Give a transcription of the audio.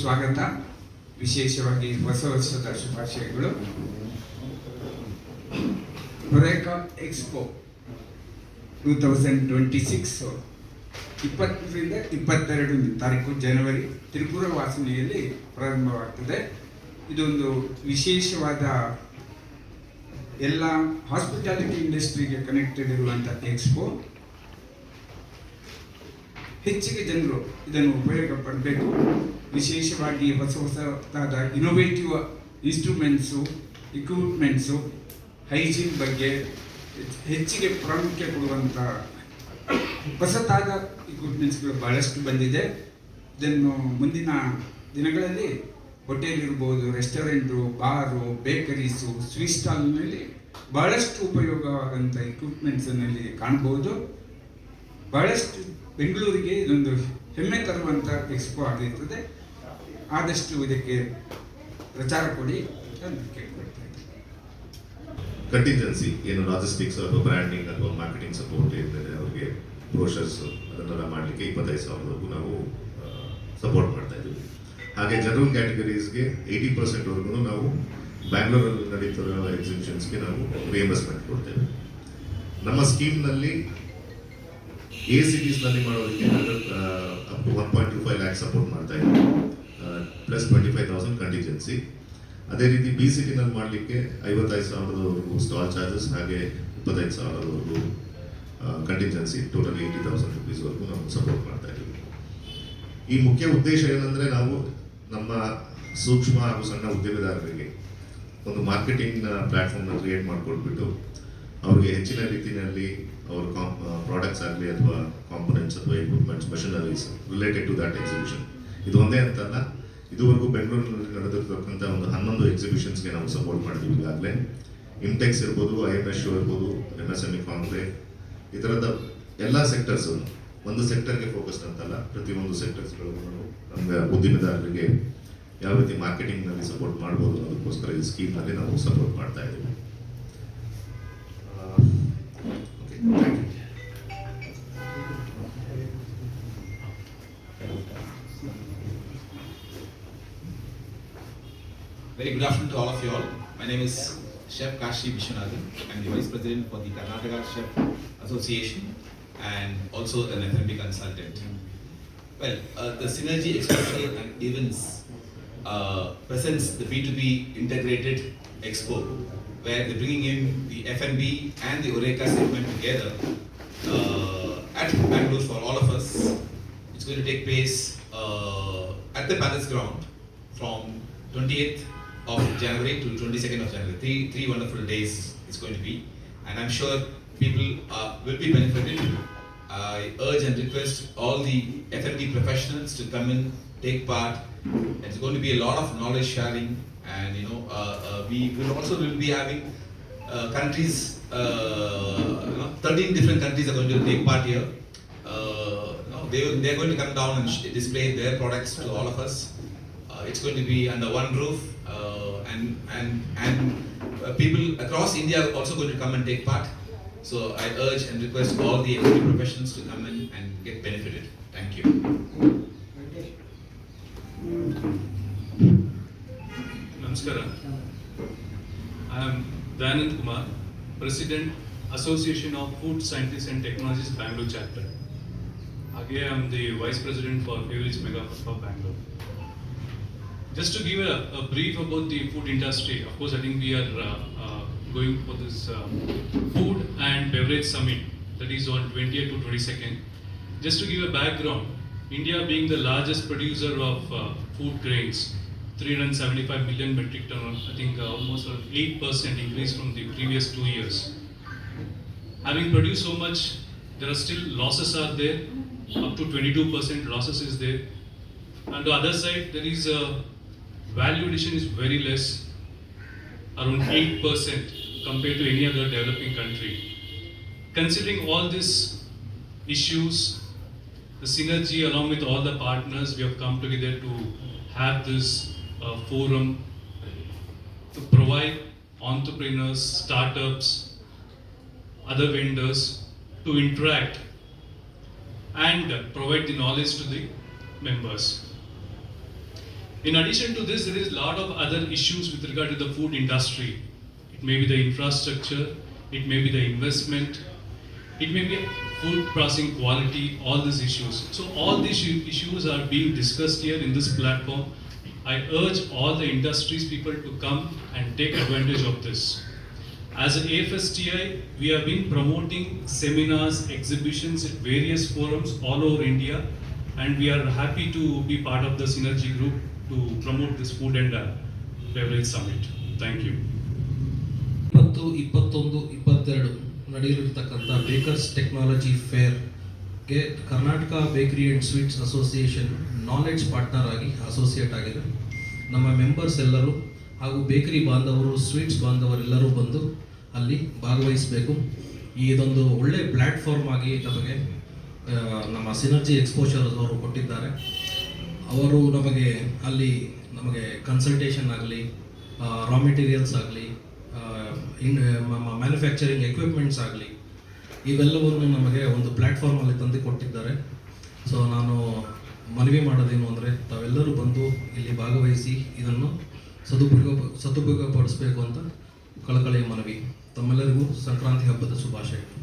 ಸ್ವಾಗತ. ವಿಶೇಷವಾಗಿ ಹೊಸ ವರ್ಷದ ಶುಭಾಶಯಗಳು. Horeca expo two thousand twenty six ಇಪ್ಪತ್ತರಿಂದ ಇಪ್ಪತ್ತೆರಡು ತಾರೀಕು ಜನವರಿ ತ್ರಿಪುರ ವಾಸನೆಯಲ್ಲಿ ಪ್ರಾರಂಭವಾಗ್ತದೆ. ಇದೊಂದು ವಿಶೇಷವಾದ ಎಲ್ಲ ಹಾಸ್ಪಿಟಾಲಿಟಿ ಇಂಡಸ್ಟ್ರಿಗೆ ಕನೆಕ್ಟೆಡ್ ಇರುವಂಥ ಎಕ್ಸ್ಪೋ ಹೆಚ್ಚಿಗೆ ಜನರು ಇದನ್ನು ಉಪಯೋಗ ಪಡಬೇಕು ವಿಶೇಷವಾಗಿ ಹೊಸ ಹೊಸದಾದ ಇನೋವೇಟಿವ್ ಇನ್ಸ್ಟ್ರೂಮೆಂಟ್ಸು ಇಕ್ವಿಪ್ಮೆಂಟ್ಸು ಹೈಜೀನ್ ಬಗ್ಗೆ ಹೆಚ್ಚಿಗೆ ಪ್ರಾಮುಖ್ಯ ಕೊಡುವಂಥ ಹೊಸತಾದ ಇಕ್ವಿಪ್ಮೆಂಟ್ಸ್ಗಳು ಬಹಳಷ್ಟು ಬಂದಿದೆ. ಇದನ್ನು ಮುಂದಿನ ದಿನಗಳಲ್ಲಿ ಹೋಟೆಲ್ ಇರ್ಬೋದು ರೆಸ್ಟೋರೆಂಟು, ಬಾರು, ಬೇಕರೀಸು ಸ್ವೀಟ್ ಸ್ಟಾಲ್ನಲ್ಲಿ ಬಹಳಷ್ಟು ಉಪಯೋಗವಾದಂಥ ಇಕ್ವಿಪ್ಮೆಂಟ್ಸ್ನಲ್ಲಿ ಕಾಣ್ಬೋದು ಬಹಳಷ್ಟು ಬೆಂಗಳೂರಿಗೆ ಇದೊಂದು ಹೆಮ್ಮೆ ತರುವಂಥ ಎಕ್ಸ್ಪೋ ಆಗಿರ್ತದೆ. ಆದಷ್ಟು ಇದಕ್ಕೆ ಪ್ರಚಾರ ಕೊಡಿ ಅಂತ ಕೇಳ್ಕೊಳ್ತಾ ಕಂಟಿಂಜೆನ್ಸಿ ಏನು ಲಾಜಿಸ್ಟಿಕ್ಸ್ ಅಥವಾ ಬ್ರ್ಯಾಂಡಿಂಗ್ ಅಥವಾ ಮಾರ್ಕೆಟಿಂಗ್ ಸಪೋರ್ಟ್ ಇರ್ತದೆ, ಅವರಿಗೆ ಬ್ರೋಷರ್ಸ್ ಅದನ್ನೆಲ್ಲ ಮಾಡಲಿಕ್ಕೆ ಇಪ್ಪತ್ತೈದು ಸಾವಿರವರೆಗೂ ನಾವು ಸಪೋರ್ಟ್ ಮಾಡ್ತಾ ಇದ್ದೀವಿ. ಹಾಗೆ ಜನರಲ್ ಕ್ಯಾಟಗರೀಸ್ಗೆ ಏಯ್ಟಿ ಪರ್ಸೆಂಟ್ವರೆಗೂ ನಾವು ಬ್ಯಾಂಗ್ಳೂರಲ್ಲಿ ನಡೀತಿರೋ ಎಕ್ಸಿಬಿಷನ್ಸ್ಗೆ ನಾವು ರಿಯಂಬರ್ಸ್ಮೆಂಟ್ ಕೊಡ್ತೇವೆ. ನಮ್ಮ ಸ್ಕೀಮ್ನಲ್ಲಿ ಎ ಸಿಟೀಸ್ನಲ್ಲಿ ಮಾಡೋದಕ್ಕೆ one point two five lakh support ಮಾಡ್ತಾ ಇದ್ದೀವಿ plus twenty five thousand contingency ಅದೇ ರೀತಿ ಬಿ ಸಿ ಸಿಟಿನಲ್ಲಿ ಮಾಡಲಿಕ್ಕೆ ಐವತ್ತೈದು ಸಾವಿರದವರೆಗೂ ಸ್ಟಾಲ್ ಚಾರ್ಜಸ್ ಹಾಗೆ ಇಪ್ಪತ್ತೈದು ಸಾವಿರದವರೆಗೂ ಕಂಟಿಜೆನ್ಸಿ ಟೋಟಲ್ ಏಯ್ಟಿ ತೌಸಂಡ್ ರುಪೀಸ್ವರೆಗೂ ನಾವು ಸಪೋರ್ಟ್ ಮಾಡ್ತಾ ಇದ್ದೀವಿ. ಈ ಮುಖ್ಯ ಉದ್ದೇಶ ಏನಂದರೆ ನಾವು ನಮ್ಮ ಸೂಕ್ಷ್ಮ ಹಾಗೂ ಸಣ್ಣ ಉದ್ಯಮದಾರರಿಗೆ ಒಂದು ಮಾರ್ಕೆಟಿಂಗ್ ಪ್ಲ್ಯಾಟ್ಫಾರ್ಮ್ನ ಕ್ರಿಯೇಟ್ ಮಾಡಿಕೊಟ್ಬಿಟ್ಟು ಅವ್ರಿಗೆ ಹೆಚ್ಚಿನ ರೀತಿಯಲ್ಲಿ ಅವ್ರ ಪ್ರಾಡಕ್ಟ್ಸ್ ಆಗಲಿ ಅಥವಾ ಕಾಂಪೊನೆಂಟ್ಸ್ ಅಥವಾ equipments machineries related to that exhibition ಇದು ಒಂದೇ ಅಂತಲ್ಲ, ಇದುವರೆಗೂ ಬೆಂಗಳೂರಿನಲ್ಲಿ ನಡೆದಿರ್ತಕ್ಕಂಥ ಒಂದು ಹನ್ನೊಂದು ಎಕ್ಸಿಬಿಷನ್ಸ್ಗೆ ನಾವು ಸಪೋರ್ಟ್ ಮಾಡಿದ್ದೀವಿ ಈಗಾಗಲೇ. ಇಂಟೆಕ್ಸ್ ಇರ್ಬೋದು ಐ ಎಂ ಎಸ್ ಶೋ ಇರ್ಬೋದು ಎಂ ಎಸ್ ಎಂ ಇ ಕಾಂಗ್ರೆ ಈ ಥರದ ಎಲ್ಲ ಸೆಕ್ಟರ್ಸ್ ಒಂದು ಸೆಕ್ಟರ್ಗೆ ಫೋಕಸ್ಡ್ ಅಂತಲ್ಲ ಪ್ರತಿಯೊಂದು ಸೆಕ್ಟರ್ಸ್ಗಳು ನಮಗೆ ಉದ್ದಿಮೆದಾರರಿಗೆ ಯಾವ ರೀತಿ ಮಾರ್ಕೆಟಿಂಗ್ನಲ್ಲಿ ಸಪೋರ್ಟ್ ಮಾಡ್ಬೋದು ಅನ್ನೋದಕ್ಕೋಸ್ಕರ ಈ ಸ್ಕೀಮ್ನಲ್ಲಿ ನಾವು ಸಪೋರ್ಟ್ ಮಾಡ್ತಾ ಇದ್ದೀವಿ. Very good afternoon to all of you all. My name is Chef Kashi Vishwanathan. I'm the Vice President for the Karnataka Chef Association and also an F&B consultant. Well, uh, the Synergy Exposure and Events uh, presents the B2B Integrated Expo where they're bringing in the F&B and the Oreca segment together uh, at Bangalore for all of us. It's going to take place uh, at the Palace Ground from 28th of January to 22nd of January. Three, three wonderful days it's going to be, and I'm sure people uh, will be benefited. I urge and request all the F&B professionals to come in, take part. It's going to be a lot of knowledge sharing, and you know, uh, uh, we will also will be having uh, countries. Uh, you know, 13 different countries are going to take part here. Uh, you know, they they are going to come down and display their products to all of us. Uh, it's going to be under one roof, uh, and and and uh, people across India are also going to come and take part. So I urge and request all the FP professionals to come in and get benefited. Thank you. Namaskara. I am Dayanand Kumar, President, Association of Food Scientists and Technologists, Bangalore chapter. Again, I am the Vice President for Beverage Mega for Bangalore. Just to give a, a brief about the food industry, of course, I think we are uh, uh, going for this uh, food and beverage summit that is on 20th to 22nd. Just to give a background, India being the largest producer of uh, food grains, 375 million metric ton, I think uh, almost an 8% increase from the previous two years. Having produced so much, there are still losses are there, up to 22% losses is there. On the other side, there is a value addition is very less, around 8% compared to any other developing country. Considering all these issues, the synergy along with all the partners, we have come together to have this uh, forum to provide entrepreneurs, startups, other vendors to interact and provide the knowledge to the members. In addition to this, there is a lot of other issues with regard to the food industry. It may be the infrastructure, it may be the investment, it may be food processing quality, all these issues. So all these issues are being discussed here in this platform. I urge all the industries people to come and take advantage of this. As an AFSTI, we have been promoting seminars, exhibitions at various forums all over India, and we are happy to be part of the Synergy Group to promote this food and uh, beverage summit. Thank you. ಇಪ್ಪತ್ತು ಇಪ್ಪತ್ತೊಂದು ಇಪ್ಪತ್ತೆರಡು ನಡೆಯಲಿರ್ತಕ್ಕಂಥ bakers technology ಫೇರ್ಗೆ Karnataka bakery and sweets association knowledge partner ಆಗಿ associate ಆಗಿದೆ ನಮ್ಮ members ಎಲ್ಲರೂ ಹಾಗೂ bakery ಬಾಂಧವರು ಸ್ವೀಟ್ಸ್ ಬಾಂಧವರೆಲ್ಲರೂ ಬಂದು ಅಲ್ಲಿ ಭಾಗವಹಿಸಬೇಕು ಇದೊಂದು ಒಳ್ಳೆಯ ಪ್ಲ್ಯಾಟ್ಫಾರ್ಮ್ ಆಗಿ ನಮಗೆ ನಮ್ಮ ಸಿನರ್ಜಿ ಎಕ್ಸ್ಪೋಷರ್ ಅವರು ಕೊಟ್ಟಿದ್ದಾರೆ ಅವರು ನಮಗೆ ಅಲ್ಲಿ ನಮಗೆ ಕನ್ಸಲ್ಟೇಷನ್ ಆಗಲಿ ರಾ ಮೆಟೀರಿಯಲ್ಸ್ ಆಗಲಿ ಇನ್ ಮ್ಯಾನುಫ್ಯಾಕ್ಚರಿಂಗ್ ಎಕ್ವಿಪ್ಮೆಂಟ್ಸ್ ಆಗಲಿ, ಇವೆಲ್ಲವನ್ನು ನಮಗೆ ಒಂದು ಪ್ಲ್ಯಾಟ್ಫಾರ್ಮಲ್ಲಿ ತಂದು ಕೊಟ್ಟಿದ್ದಾರೆ. ಸೊ ನಾನು ಮನವಿ ಮಾಡೋದೇನು ಅಂದರೆ, ತಾವೆಲ್ಲರೂ ಬಂದು ಇಲ್ಲಿ ಭಾಗವಹಿಸಿ ಇದನ್ನು ಸದುಪಯೋಗ, ಸದುಪಯೋಗಪಡಿಸಬೇಕು ಅಂತ ಕಳಕಳಿಯ ಮನವಿ. ತಮ್ಮೆಲ್ಲರಿಗೂ ಸಂಕ್ರಾಂತಿ ಹಬ್ಬದ ಶುಭಾಶಯಗಳು.